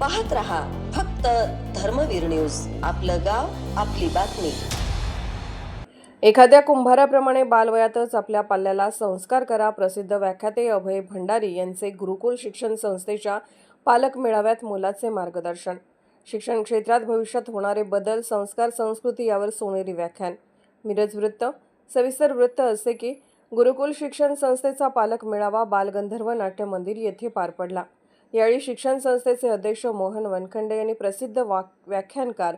पाहत रहा फक्त धर्मवीर न्यूज. आपलं गाव आपली बातमी. एखाद्या कुंभाराप्रमाणे बालवयातच आपल्या पाल्याला संस्कार करा प्रसिद्ध व्याख्याते अभय भंडारी यांचे गुरुकुल शिक्षण संस्थेच्या पालक मेळाव्यात मुलाचे मार्गदर्शन. शिक्षण क्षेत्रात भविष्यात होणारे बदल संस्कार संस्कृती यावर सोनेरी व्याख्यान. मिरज वृत्त. सविस्तर वृत्त असे की गुरुकुल शिक्षण संस्थेचा पालक मेळावा बालगंधर्व नाट्य मंदिर येथे पार पडला. यावेळी शिक्षण संस्थेचे अध्यक्ष मोहन वनखंडे यांनी प्रसिद्ध वाक व्याख्यानकार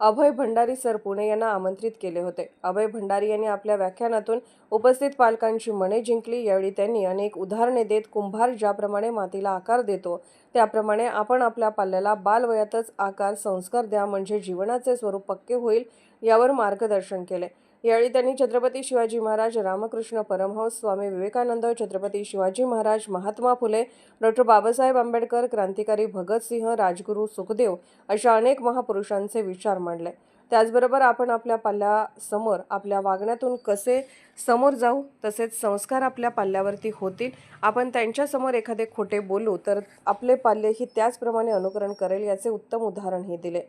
अभय भंडारी सर पुणे यांना आमंत्रित केले होते. अभय भंडारी यांनी आपल्या व्याख्यानातून उपस्थित पालकांची मने जिंकली. यावेळी त्यांनी अनेक उदाहरणे देत कुंभार ज्याप्रमाणे मातीला आकार देतो त्याप्रमाणे आपण आपल्या पाल्याला बालवयातच आकार संस्कार द्या म्हणजे जीवनाचे स्वरूप पक्के होईल यावर मार्गदर्शन केले. यावेळी त्यांनी छत्रपती शिवाजी महाराज रामकृष्ण परमहंस स्वामी विवेकानंद छत्रपती शिवाजी महाराज महात्मा फुले डॉक्टर बाबासाहेब आंबेडकर क्रांतिकारी भगतसिंह राजगुरू सुखदेव अशा अनेक महापुरुषांचे विचार मांडले. त्याचबरोबर आपण आपल्या पाल्यासमोर आपल्या वागण्यातून कसे समोर जाऊ तसेच संस्कार आपल्या पाल्यावरती होतील. आपण त्यांच्यासमोर एखादे खोटे बोलू तर आपले पाल्यही त्याचप्रमाणे अनुकरण करेल याचे उत्तम उदाहरण हे दिले.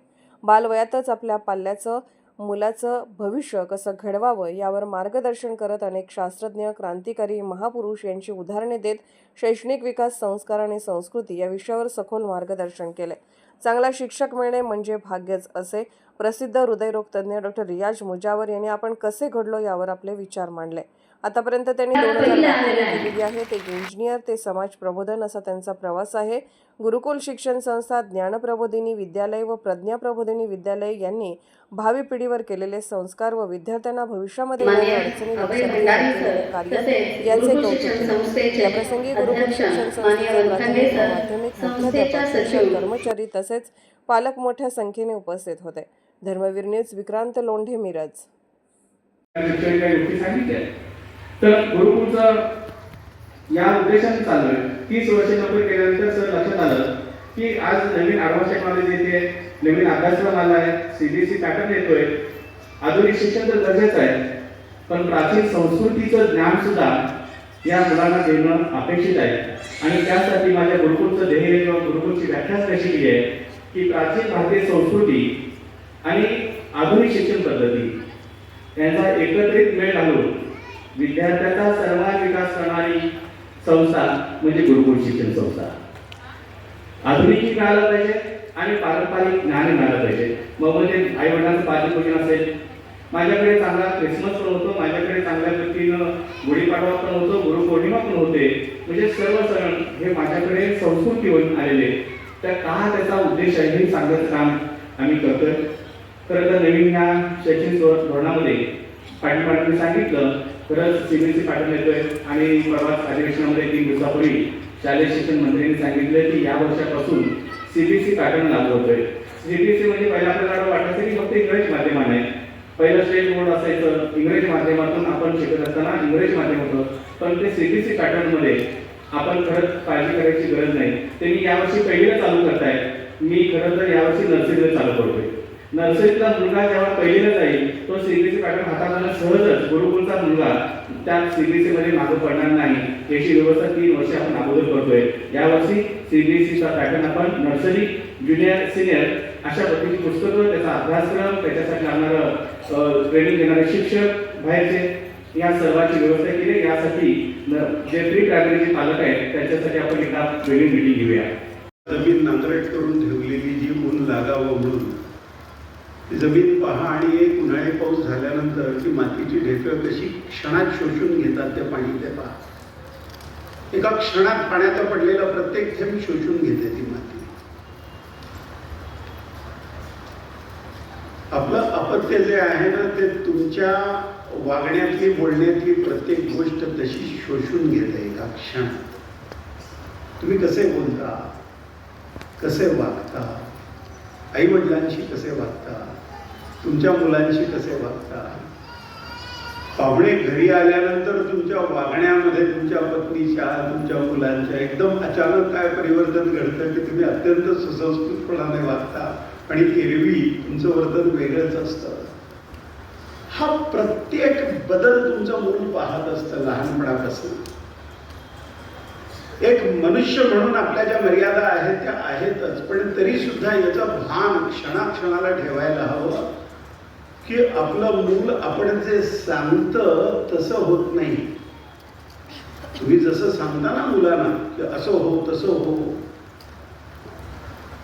बालवयातच आपल्या पाल्याचं मुलाचं भविष्य कसं घडवावं यावर मार्गदर्शन करत अनेक शास्त्रज्ञ क्रांतिकारी महापुरुष यांची उदाहरणे देत शैक्षणिक विकास संस्कार आणि संस्कृती या विषयावर सखोल मार्गदर्शन केले. चांगला शिक्षक मिळणे म्हणजे भाग्यच असे. प्रसिद्ध हृदयरोग तज्ज्ञ डॉक्टर रियाज मुजावर यांनी आपण कसे घडलो यावर आपले विचार मांडले. आतापर्यंत त्यांनी दोन हजार दिलेली आहेत एक इंजिनियर ते समाज प्रबोधन असा त्यांचा प्रवास आहे. गुरुकुल शिक्षण संस्था ज्ञानप्रबोधिनी विद्यालय व प्रज्ञा प्रबोधिनी विद्यालय यांनी भावी पिढीवर केलेले संस्कार व विद्यार्थ्यांना भविष्यामध्ये अडचणी कार्य याचे गुरुकुल कौतुक शिक्षण. संस्थेचे गुरुकुल शिक्षण प्राथमिक माध्यमिक मुख्याध्यापक सचिव. कर्मचारी तसेच पालक मोठ्या संख्येने उपस्थित होते. धर्मवीर न्यूज विक्रांत लोंढे मिरज. तर गुरुकुलचं या उद्देशाने चाललोय. तीस वर्ष नोकरी केल्यानंतर सर लक्षात आलं की आज नवीन ऍडव्हान्स टेक्नॉलॉजी येते नवीन अभ्यासक्रम आला आहे सीबीएसई पॅटर्न येतोय. आधुनिक शिक्षण तर गरजेचं आहे. पण प्राचीन संस्कृतीचं ज्ञान सुद्धा या मुलांना देणं अपेक्षित आहे. आणि त्यासाठी माझ्या गुरुकुलचं ध्येय किंवा गुरुकुलची व्याख्याच कशी केली आहे की प्राचीन भारतीय संस्कृती आणि आधुनिक शिक्षण पद्धती. यांचा एकत्रित मेळ घालून विद्यार्थ्याचा सर्वात विकास करणारी संस्था म्हणजे गुरुकुल शिक्षण संस्था. आधुनिकही मिळालं पाहिजे आणि पारंपरिक ज्ञान मिळालं पाहिजे. मग म्हणजे आई वडिलांचं पाठ्यपूजन असेल. माझ्याकडे चांगला क्रिसमस पण होतो माझ्याकडे चांगल्या पद्धतीनं गुढीपाडवा पण होतो गुरुपौर्णिमा पण होते. म्हणजे सर्व सण हे माझ्याकडे संस्कृतीवरून आलेले तर का त्याचा उद्देश आहे हे सांगत काम आम्ही करतोय? खरं तर नवीन या शैक्षणिक धोरणामध्ये पाठीमागे सांगितलं खरंच सीबीएसई पॅटर्न येतोय आणि परवाच अधिवेशनामध्ये तीन दिवसापूर्वी शालेय शिक्षण मंत्र्यांनी सांगितलं की या वर्षापासून सीबीएसई पॅटर्न लागू होतोय. सीबीएसई म्हणजे पहिला आपल्याला वाटायचं की फक्त इंग्रजी आहे पहिलं स्टेट बोर्ड असायचं इंग्रजी माध्यमातून आपण शिकत असताना इंग्रजी माध्यम होतं. पण ते सीबीएसई पॅटर्नमध्ये आपण खरंच काळजी करायची गरज नाही. ते मी यावर्षी पहिलीला चालू करताय. मी खरं तर यावर्षी नर्सरीला नर्सरीतला मुलगा जेव्हा पहिलीला जाईल तो सीबीएसई पॅटर्न हाताळताना सहजच गुरुकुलचा मुलगा त्या सीबीएसई मध्ये मागे पडणार नाही. याची व्यवस्था तीन वर्ष आपण अगोदर करतोय. यावर्षी सीबीएसईचा पॅटर्न आपण नर्सरी ज्युनियर सिनियर अशा पद्धतीची पुस्तकं त्याचा अभ्यासक्रम त्याच्यासाठी लागणारं ट्रेनिंग देणारे शिक्षक बाहेरचे या सर्वांची व्यवस्था केली. यासाठी जे प्री प्रायमरीचे पालक आहेत त्यांच्यासाठी आपण एका वेगळी मिटिंग घेऊया. जमीन नांगरट करून ठेवलेली जी ऊन लागावं म्हणून जमीन पहा आणि एक उन्हाळी पाऊस झाल्यानंतर ती मातीची ढेकळं कशी क्षणात शोषून घेतात त्या पाणी ते पहा. एका क्षणात पाण्याचा पडलेला प्रत्येक थेंब शोषून घेते ती माती. आपलं अपत्य जे आहे ना ते तुमच्या वागण्यातली बोलण्यातली प्रत्येक गोष्ट तशी शोषून घेते एका क्षणात तुम्ही कसे बोलता? कसे वागता? आई वडिलांशी कसे वागता? तुमच्या मुलांशी कसे वागता? पाहुणे घरी आल्यानंतर तुमच्या वागण्यामध्ये तुमच्या पत्नीच्या तुमच्या मुलांच्या एकदम अचानक काय परिवर्तन घडतं की तुम्ही अत्यंत सुसंस्कृतपणाने वागता आणि एरवी तुमचं वर्तन वेगळंच असतं. हा प्रत्येक बदल तुमचं मूल पाहत असतं लहानपणापासून. एक मनुष्य म्हणून आपल्या ज्या मर्यादा आहेत त्या आहेतच पण तरी सुद्धा याचं भान क्षणाक्षणाला ठेवायला हवं. की आपलं मूल आपण जे सांगतं तसं होत नाही. तुम्ही जसं सांगता ना मुलांना की असं हो तसं हो.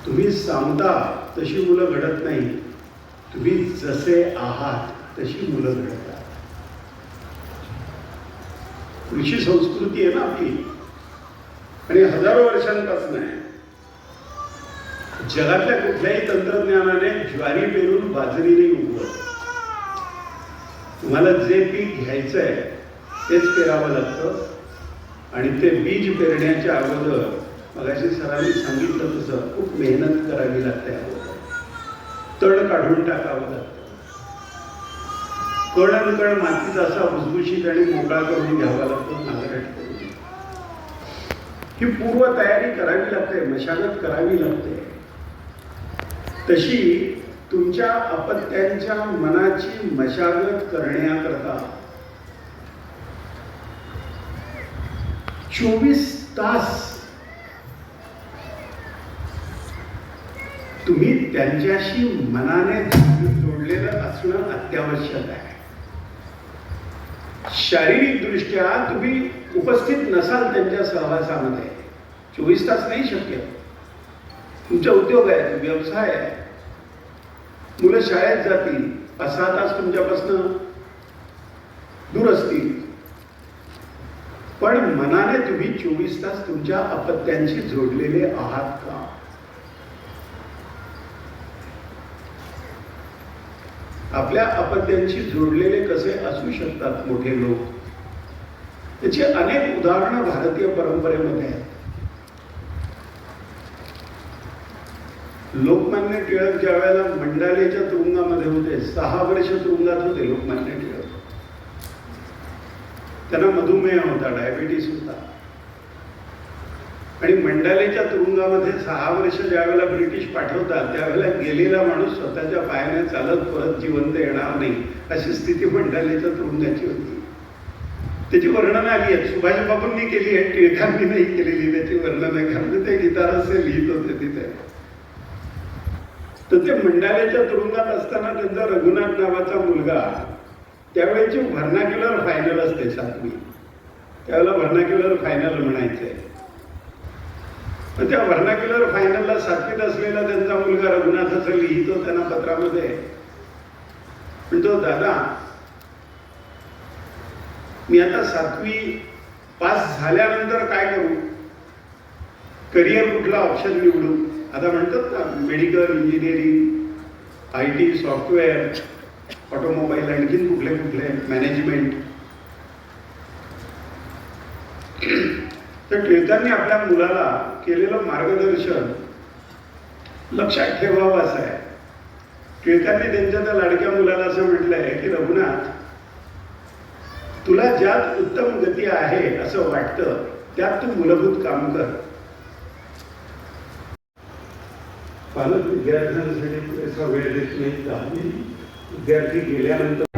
तुम्ही सांगता तशी मुलं घडत नाही. तुम्ही जसे आहात तशी मुलं घडतात. कृषी संस्कृती आहे ना आपली. आणि हजारो वर्षांपासून आहे. जगातल्या कुठल्याही तंत्रज्ञानाने ज्वारी पेरून बाजरी नाही उगवत तुम्हाला जे पीक घ्यायचं आहे तेच पेरावं लागतं. आणि ते बीज पेरण्याच्या अगोदर मगाशी सरांनी सांगितलं तसं खूप मेहनत करावी लागते अगोदर. तण काढून टाकावं लागतं. कण आणि कण मातीचा असा भुसभुशीत आणि मोकळा करून घ्यावा लागतो नागराट करून. ही पूर्व तयारी करावी लागते मशागत करावी लागते. तशी तुमच्या अपत्यांच्या मनाची मशागत करण्याकरता. चोवीस तास. तुम्ही त्यांच्याशी मनाने जोडलेलं असणं अत्यावश्यक आहे. शारीरिक दृष्ट्या तुम्ही उपस्थित नसाल त्यांच्या सहवासामध्ये. चोवीस तास नाही शक्य. तुमचा उद्योग आहे व्यवसाय आहे. मुलं शाळेत जातील पाच सहा तास तुमच्यापासून दूर असतील. पण मनाने तुम्ही चोवीस तास तुमच्या अपत्यांशी जोडलेले आहात का? आपल्या अपत्यांशी जोडलेले कसे असू शकतात मोठे लोक? त्याची अनेक उदाहरणं भारतीय परंपरेमध्ये आहेत. लोकमान्य टिळक ज्या वेळेला मंडालेच्या तुरुंगामध्ये होते सहा वर्ष तुरुंगात होते लोकमान्य टिळक. त्यांना मधुमेह होता डायबिटीस होता. आणि मंडालेच्या तुरुंगामध्ये सहा वर्ष ज्या वेळेला ब्रिटिश पाठवतात त्यावेळेला गेलेला माणूस स्वतःच्या पायाने चालत परत जिवंत येणार नाही अशी स्थिती मंडालेच्या तुरुंगाची होती. त्याची वर्णनं आली आहेत सुभाष बाबूंनी केली आहे टिळकांनी नाही केलेली त्याची वर्णनं कारण ते गीतारसे लिहित होते तिथे. तर ते मंडाल्याच्या तुरुंगात असताना त्यांचा रघुनाथ नावाचा मुलगा त्यावेळेची व्हर्नाक्युलर फायनल असते सातवी. त्यावेळेला व्हर्नाक्युलर फायनल म्हणायचंय मग त्या व्हर्नाक्युलर फायनलला सातवीत असलेला त्यांचा मुलगा रघुनाथ असं लिहितो त्यांना पत्रामध्ये. म्हणतो दादा मी आता सातवी पास झाल्यानंतर काय करू? करिअर कुठला? ऑप्शन निवडू. आता म्हणतात ना medical engineering I T software automobile आणखीन कुठले कुठले मॅनेजमेंट तर टिळकांनी आपल्या मुलाला केलेलं मार्गदर्शन लक्षात ठेवावं असं आहे. टिळकांनी त्यांच्या त्या लाडक्या मुलाला असं म्हटलंय की रघुनाथ तुला ज्यात उत्तम गती आहे असं वाटतं त्यात तू मूलभूत काम कर. पालक विद्यार्थ्यांसाठी पुरेसा वेळ देत नाही दहावी विद्यार्थी गेल्यानंतर